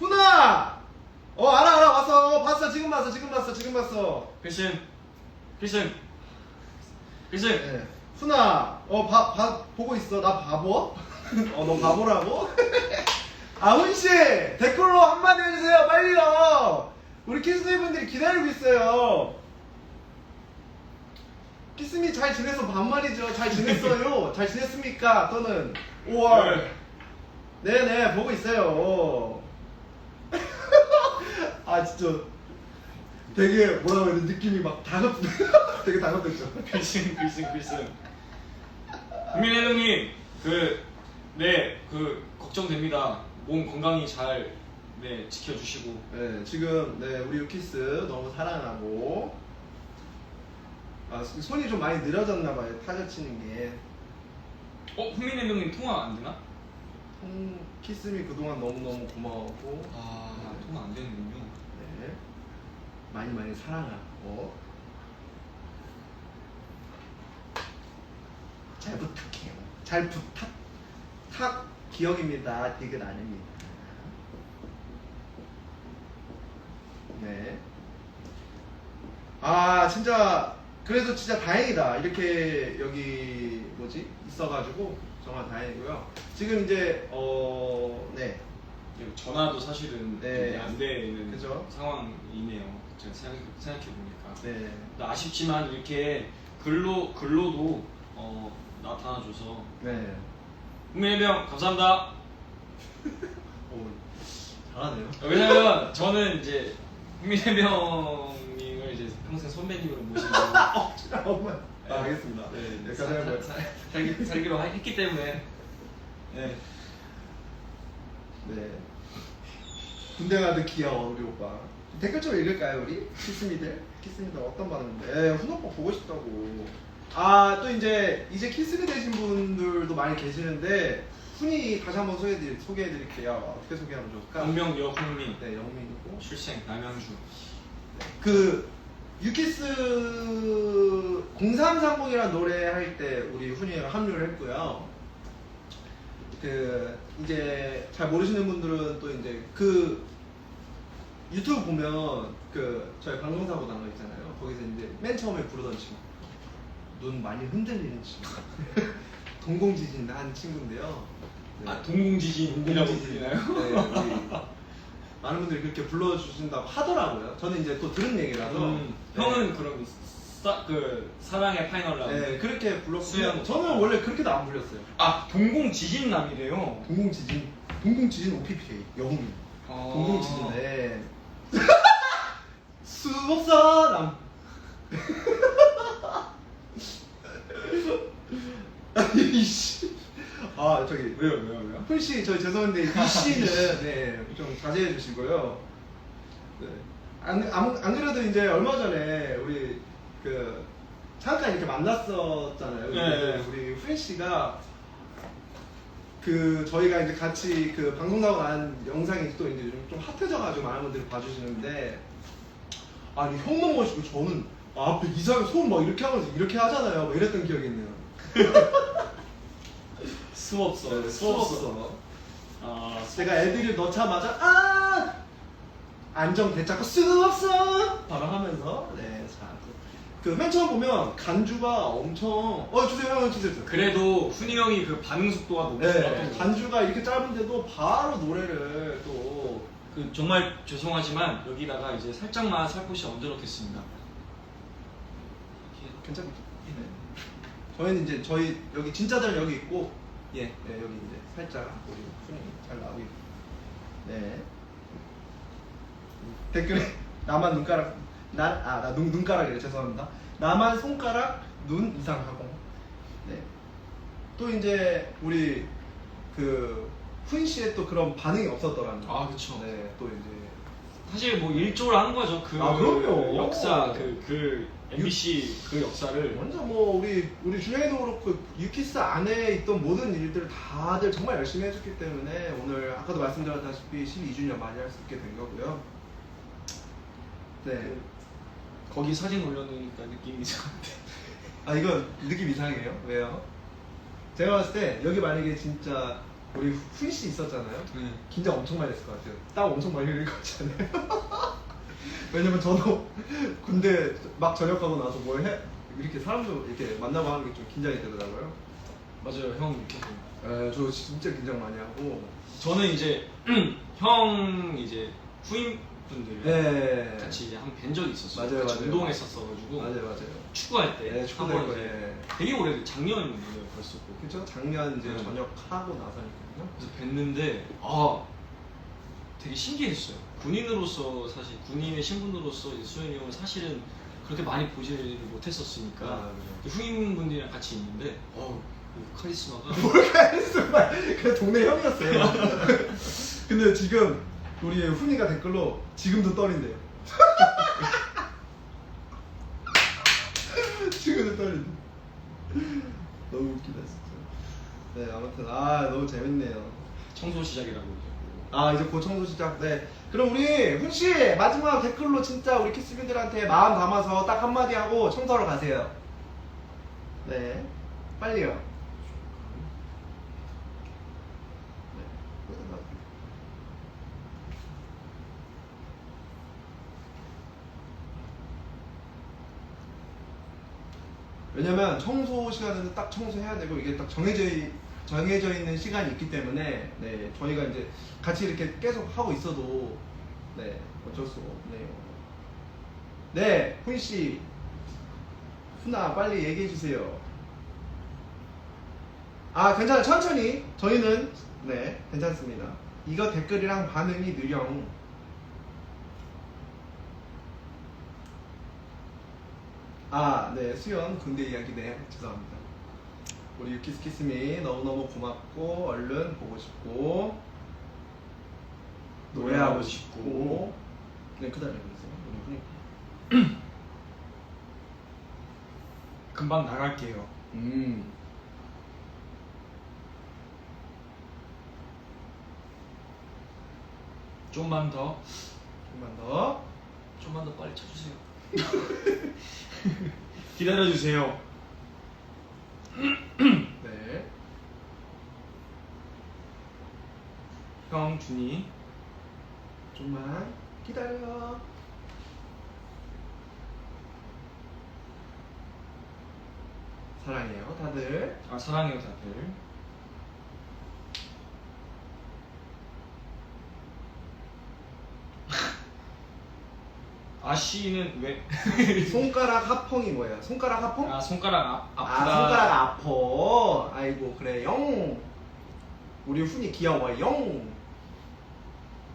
훈아! 어 알아 알아. 왔어. 어, 봤어. 지금 봤어. 지금 봤어. 지금 봤어. 필승 필승 필승 네. 훈아. 어 봐, 봐, 보고 있어. 나 바보? 어 너 바보라고? 아 훈씨! 댓글로 한마디 해주세요. 빨리요. 우리 키스미 분들이 기다리고 있어요. 키스미 잘 지냈어? 반말이죠. 잘 지냈어요? 잘 지냈습니까? 또는 5월. 네네. 보고 있어요 아 진짜. 되게 뭐라 그래야 돼? 느낌이 막 다급 되게 다급했죠. 필승 필승 필승. 국민의 형님 그네그 걱정됩니다. 몸 건강히 잘 네 지켜주시고. 네 지금 네 우리 유키스 너무 사랑하고. 아 손이 좀 많이 느려졌나 봐요 타자 치는 게. 어 국민의 형님 통화 안 되나? 음, 키스미 그동안 너무너무 고마웠고. 아 통화 안 되는군요. 네. 많이 많이 사랑하고. 잘 부탁해요. 잘 부탁 탁 기억입니다. 디귿 아닙니다. 네. 아 진짜 그래도 진짜 다행이다. 이렇게 여기 뭐지? 있어가지고 정말 다행이고요. 지금 이제 어 네 그리고 전화도 사실은 네. 안 되는 그죠. 상황이네요 제가 생각, 생각해 보니까 네. 아쉽지만 이렇게 글로 글로도 어, 나타나줘서 네. 국민의 형 감사합니다 오, 잘하네요. 왜냐면 저는 이제 국민의 형님을 이제 평생 선배님으로 모시고 어. 아, 알겠습니다. 네, 네, 살- 살-. 살- 살기, 살기로 하- 했기 때문에 네. 네. 군대 가도 귀여워 우리 오빠. 댓글 좀 읽을까요 우리 키스미들? 키스미들 어떤 반응인데? 네, 훈 오빠 보고 싶다고. 아 또 이제 이제 키스미 되신 분들도 많이 계시는데 훈이 다시 한번 소개해드릴 소개해드릴게요. 어떻게 소개하면 좋을까? 공명 여홍민 네, 영민이고. 출생 남양주 그 유키스 0330이라는 노래 할 때 우리 훈이가 합류를 했고요. 그 이제 잘 모르시는 분들은 또 이제 그 유튜브 보면 그 저희 방송사고 나온 거 있잖아요. 거기서 이제 맨 처음에 부르던 친구 눈 많이 흔들리는 친구 동공지진 한 친구인데요. 네. 아 동공지진이라고 동공지진. 불리나요? 네, 우리 많은 분들이 그렇게 불러주신다고 하더라고요. 저는 이제 또 들은 얘기라서. 음, 네. 형은 그럼 싸, 그 사랑의 파이널라고 네, 그렇게 불렀고 수영. 저는 원래 그렇게도 안 불렸어요. 아 동공지진남이래요 동공지진, 동공지진 OPPA 영웅. 어. 동공지진. 네. 수없어 남. 이씨. 아 저기 왜요 왜요 왜요? 훈씨 저 죄송한데 이 씨는 네좀 자제해 주시고요. 네. 안, 안, 안 그래도 이제 얼마 전에 우리 그 잠깐 이렇게 만났었잖아요. 네. 근데 우리 훈 씨가 그 저희가 이제 같이 그 방송 나고 난 영상이 또 이제 좀, 좀 핫해져가지고 많은 분들이 봐주시는데 아니 형만 멋있고 저는 아, 앞에 이상하게 손막 이렇게 하면서 이렇게 하잖아요. 막 이랬던 기억이 있네요. 수없어 수없어. 아 제가 애들을 넣자마자 아 안정 되찾고 수 없어 바로 하면서 네자그맨 처음 보면 간주가 엄청 어 주세요 형 주세요 주세요. 그래도 훈이 형이 그 반응 속도가 너무 네 좋았던 것 같아요. 간주가 이렇게 짧은데도 바로 노래를 또 그 정말 죄송하지만 여기다가 이제 살짝만 살포시 얹어놓겠습니다. 괜찮죠? 네. 저희는 이제 저희 여기 진짜들 여기 있고 예. 네 여기 이제 살짝 우리 순이 잘 있고 네 댓글에 나만 눈가락 난아나 눈가락이래 죄송합니다 나만 손가락 눈 이상하고 네 또 이제 우리 그 훈 씨의 또 그런 반응이 없었더라고요 아, 그쵸. 네 또 이제 사실 뭐 일조를 한 거죠. 그 아, 그럼요. 역사 그 그 MBC 그 역사를 먼저 뭐 우리 우리 준영이도 그렇고 유키스 안에 있던 모든 일들을 다들 정말 열심히 해줬기 때문에 오늘 아까도 말씀드렸다시피 12주년 많이 할 수 있게 된 거고요. 네. 거기 사진 올려놓으니까 느낌이 이상한데. 아 이거 느낌 이상해요. 왜요? 제가 봤을 때 여기 만약에 진짜 우리 훈 씨 있었잖아요. 네. 긴장 엄청 많이 했을 것 같아요. 딱 엄청 많이 흘릴 것 같잖아요. 왜냐면 저도 군대 막 전역하고 나서 뭘 해? 이렇게 사람들 이렇게 만나고 하는 게 좀 긴장이 되더라고요. 맞아요, 형. 에, 저 진짜 긴장 많이 하고. 저는 이제 형 이제 후임 분들이랑 네. 같이 이제 한뵌 적이 있었어요. 맞아요, 같이 맞아요. 운동했었어가지고 맞아요, 맞아요. 축구할 때 네, 축구 한번 될 이제 거예요. 되게 오래 작년에 벌었었고 그죠? 작년 이제 네. 전역하고 나서니까요. 그래서 뵀는데 아 되게 신기했어요. 군인으로서 사실 군인의 신분으로서 이제 수현이 형은 사실은 그렇게 많이 보지를 못했었으니까 아. 후임분들이랑 같이 있는데 어 카리스마가 정말 그냥 동네 형이었어요. 근데 지금 우리 훈이가 댓글로 지금도 떨린대요. 지금도 떨린대. 너무 웃기다 진짜. 네 아무튼 아 너무 재밌네요. 청소 시작이라고 이제 아 이제 곧 청소 시작. 네. 그럼 우리 훈 씨 마지막 댓글로 진짜 우리 키스비들한테 마음 담아서 딱 한마디 하고 청소하러 가세요. 네. 빨리요. 네. 왜냐면 청소 시간에는 딱 청소해야 되고 이게 딱 정해져 있- 정해져 있는 시간이 있기 때문에 네 저희가 이제 같이 이렇게 계속 하고 있어도 네 어쩔 수 없네요. 네 훈 씨, 훈아 빨리 얘기해 주세요. 아 괜찮아 천천히 저희는 네 괜찮습니다. 이거 댓글이랑 반응이 느령. 아, 네, 수연 군대 이야기 네, 죄송합니다. 우리 유키스키스미 너무너무 고맙고 얼른 보고 싶고 노래하고 싶고 네, 그다음에 훈이. 금방 나갈게요. 음. 좀만 더, 좀만 더. 좀만 더 빨리 쳐주세요. 기다려주세요. 네. 형, 준이. 좀만 기다려. 사랑해요, 다들. 아 사랑해요 다들. 아씨는 왜? 손가락 합펑이 뭐야? 손가락 합펑? 아 손가락 아, 아, 아프다. 손가락 아퍼. 아이고, 그래, 영. 우리 훈이 귀여워, 영.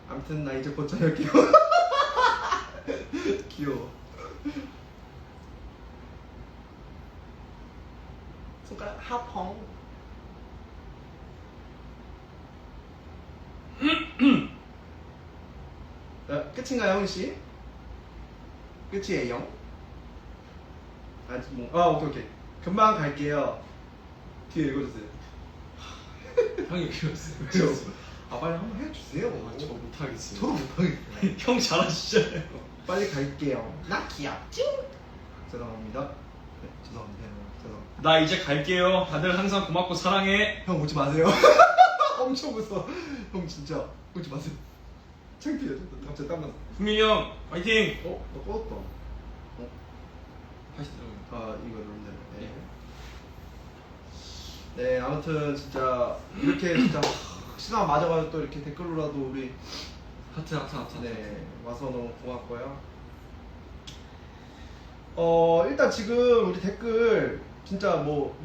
아무튼, 나 이제 곧 저녁이요. 귀여워. 손가락 합펑. 어, 끝인가요, 훈 씨? 끝이에요? 아직 뭐, 아, 오케이, 오케이. 금방 갈게요. 뒤에 읽어주세요. 형이 그랬어요. 그죠? 아, 빨리 한번 해주세요. 아, 저 못하겠어요. 저도 못하겠어요. 형 잘하시잖아요. 빨리 갈게요. 나 귀엽지? 죄송합니다. 네, 죄송합니다. 죄송합니다. 나 이제 갈게요. 다들 항상 고맙고 사랑해. 형 오지 마세요. 엄청 웃어. 형 진짜 오지 마세요. 창피해. 저 갑자기 땀 났어. 후민이 형 화이팅. 어? 너 꺼졌다. 어? 하시더라고요. 아 이거 누르면 되네. 네 아무튼 진짜 이렇게 진짜 시간 맞아가지고 또 이렇게 댓글로라도 우리 하트 하트 하트. 네 와서 너무 고맙고요. 어 일단 지금 우리 댓글 진짜 뭐